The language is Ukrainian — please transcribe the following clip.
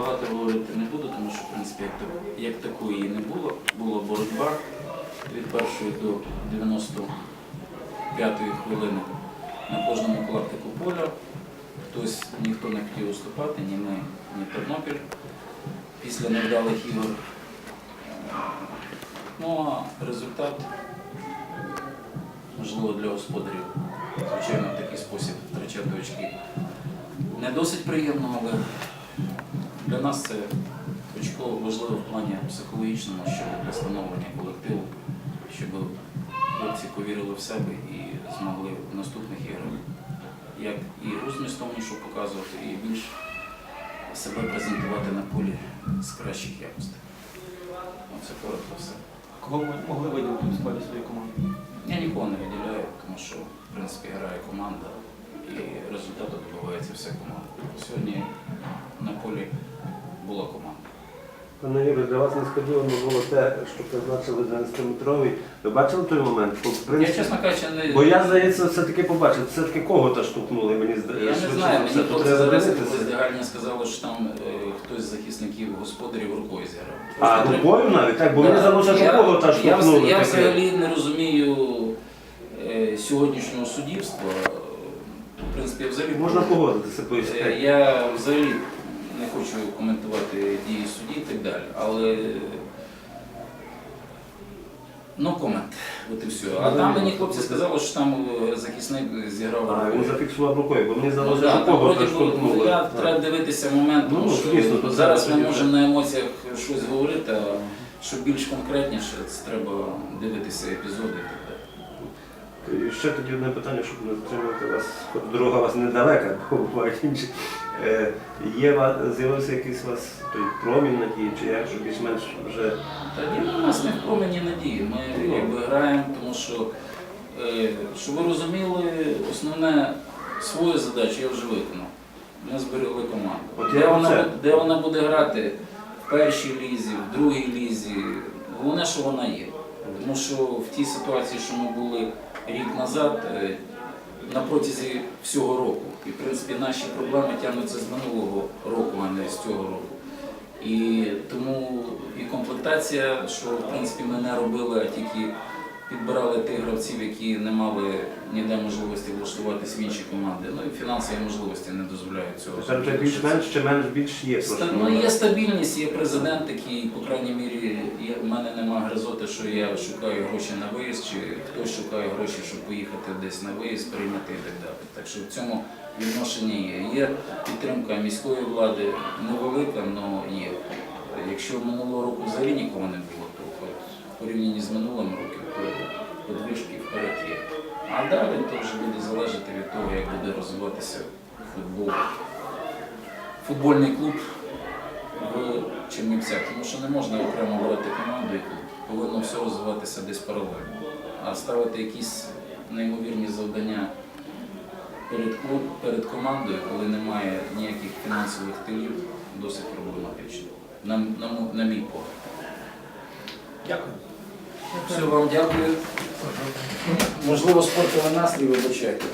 Багато говорити не буду, тому що в принципі як, так- як такої не було. Була боротьба від першої до 95-ї хвилини на кожному клаптику поля. Хтось ніхто не хотів уступати, ні ми, ні Тернопіль після невдалих ігор. Ну а результат, можливо, для господарів, звичайно, в такий спосіб втрачати очки. Не досить приємно, але для нас це очко важливо в плані психологічному, щоб для становлення колективу, щоб хлопці повірили в себе і змогли в наступних іграх як і гру змістовнішу показувати, і більш себе презентувати на полі з кращих якостей. Оце коротко все. Кого ми могли виділити у складі своєї команди? Я нікого не виділяю, тому що в принципі грає команда і вся команда. Сьогодні на полі була команда. Пане Юрій, для вас несподівано було те, що призначили 11-метровий. Ви бачили той момент? Бо, в Я, чесно кажучи, не, бо я, здається, все-таки побачив. Все-таки кого-то штовхнули, мені я здається. не знаю, мені хлопці зараз роздягальні сказали, що там е, хтось з захисників господарів рукою зіграв. А, Просто треба- рукою навіть? Так, бо мені Да. здалося, що Я- кого-то Я, вз- я таке. взагалі не розумію е, сьогоднішнього суддівства. Принципі, я взагалі Можна погодитися, Е. Я взагалі не хочу коментувати дії судді і так далі, але ну комент. От і все. А там мені хлопці сказали, що там е, захисник зіграв. А, він зафіксував рукою, бо мені Ну, здалося, да, що там кого-то вроді би, ну, я Так. треба дивитися момент, тому Ну, що звісно, то зараз ми можемо на емоціях щось говорити, а що більш конкретніше, це треба дивитися епізоди і так далі. І ще тоді одне питання, щоб не затримувати вас. Хоч Дорога у вас недалека, бо бувають інші. Е, Є з'явився якийсь у вас той промінь надії, чи як, що більш-менш вже Та діло у нас не в промені надії. Ми Ну. якби граємо, тому що, е, щоб ви розуміли, основне свою задачу я вже виконав. Ми зберегли команду. От я де, вона, де вона буде грати в першій лізі, в другій лізі, головне, що вона є. Тому що в тій ситуації, що ми були рік назад, е, на протязі всього року. І в принципі наші проблеми тягнуться з минулого року, а не з цього року. І тому і комплектація, що в принципі ми не робили, а тільки підбирали тих гравців, які не мали ніде можливості влаштуватись в інші команди. Ну і фінансові можливості не дозволяють цього. тепер вже більш-менш чи менш більш є. Ста- Ну, є стабільність, є президент, який, по крайній мірі, є, в мене нема гризоти, що я шукаю гроші на виїзд, чи хтось шукає гроші, щоб поїхати десь на виїзд, прийняти і так далі. Так що в цьому відношенні є. Є підтримка міської влади, невелика, але є. Якщо минулого року взагалі нікого не було, то от порівнянні з минулим роком, подвижки вперед є. А далі то вже буде залежати від того, як буде розвиватися футбол футбольний клуб в Чернівцях, тому що не можна окремо брати команду і клуб. Повинно все розвиватися десь паралельно. А ставити якісь неймовірні завдання перед, клуб, перед командою, коли немає ніяких фінансових тилів, досить проблематично. На, на, на мій погляд. Дякую. Все, вам дякую. Можливо, спортивий настрій вибачайте.